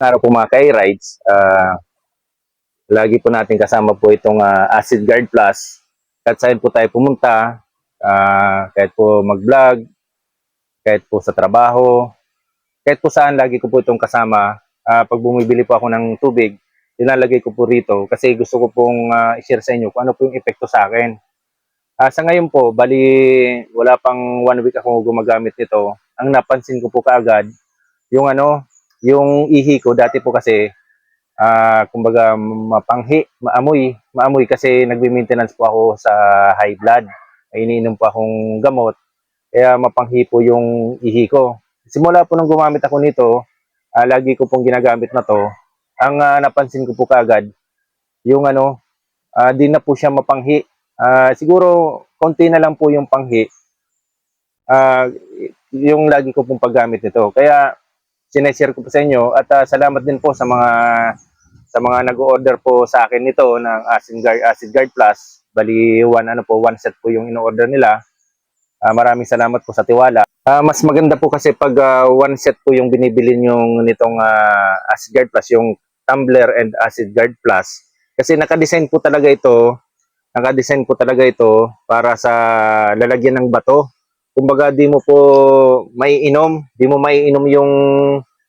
araw po mga ka-rides, ah, lagi po natin kasama po itong ah, Acid Guard Plus. Kahit saan po tayo pumunta, ah, kahit po mag-vlog, kahit po sa trabaho, kahit po saan lagi ko po itong kasama. Ah, pag bumibili po ako ng tubig, nilalagay ko po rito kasi gusto ko pong ah, i-share sa inyo kung ano po yung epekto sa akin. Ah, sa ngayon po, bali wala pang one week ako gumagamit nito. Ang napansin ko po kaagad, yung ano, yung ihi ko dati po kasi ah kumbaga mapanghi, maamoy, maamoy kasi nagbe-maintenance po ako sa high blood. May iniinom po akong gamot kaya mapanghi po yung ihi ko. Simula po nung gumamit ako nito, ah, lagi ko pong ginagamit na to. Ang ah, napansin ko po kaagad, yung ano, ah, di na po siya mapanghi. Ah, siguro konti na lang po yung panghi. Ah, yung lagi ko pong paggamit nito. Kaya sineshare ko po sa inyo at ah, salamat din po sa mga sa mga nag-order po sa akin nito ng Acid Guard, Acid Guard Plus. Bali one ano po, one set po yung in-order nila. Ah, maraming salamat po sa tiwala. Ah, mas maganda po kasi pag ah, one set po yung binibili yung nitong ah, Acid Guard Plus, yung Tumbler and Acid Guard Plus. Kasi naka-design po talaga ito, naka-design po talaga ito para sa lalagyan ng bato. Kumbaga di mo po maiinom, di mo maiinom yung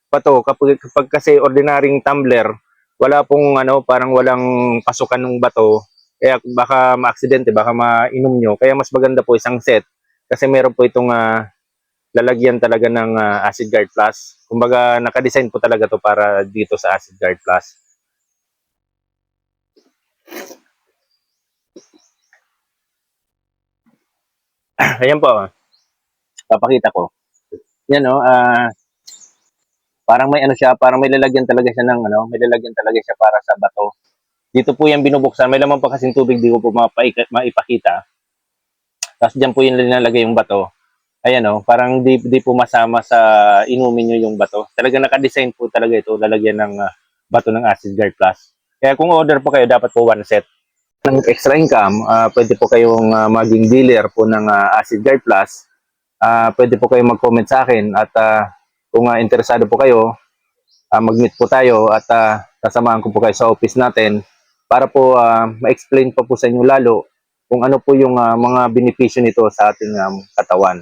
bato kapag, kapag kasi ordinaryong tumbler, wala pong ano, parang walang pasukan ng bato. Kaya baka ma-aksidente, baka mainom nyo. Kaya mas maganda po isang set kasi meron po itong ah, lalagyan talaga ng ah, Acid Guard Plus. Kumbaga naka-design po talaga to para dito sa Acid Guard Plus. Ayan po. Papakita ko. Yan no, ah parang may ano siya, parang may lalagyan talaga siya ng ano, may lalagyan talaga siya para sa bato. Dito po yan binubuksan, may laman pa kasing tubig, di ko po maipakita. Tapos diyan po yung nilalagay yung bato. Ayan oh, parang di, di po masama sa inumin nyo yung bato. Talaga naka-design po talaga ito, lalagyan ng ah, bato ng Acid Guard Plus. Kaya kung order po kayo, dapat po one set. Ng extra income, ah, pwede po kayong ah, maging dealer po ng ah, Acid Guard Plus. Ah, pwede po kayong mag-comment sa akin at ah, kung ah, interesado po kayo, ah, mag-meet po tayo at ah, sasamahan ko po kayo sa office natin para po ah, ma-explain pa po sa inyo lalo kung ano po yung ah, mga benepisyo nito sa ating um, katawan.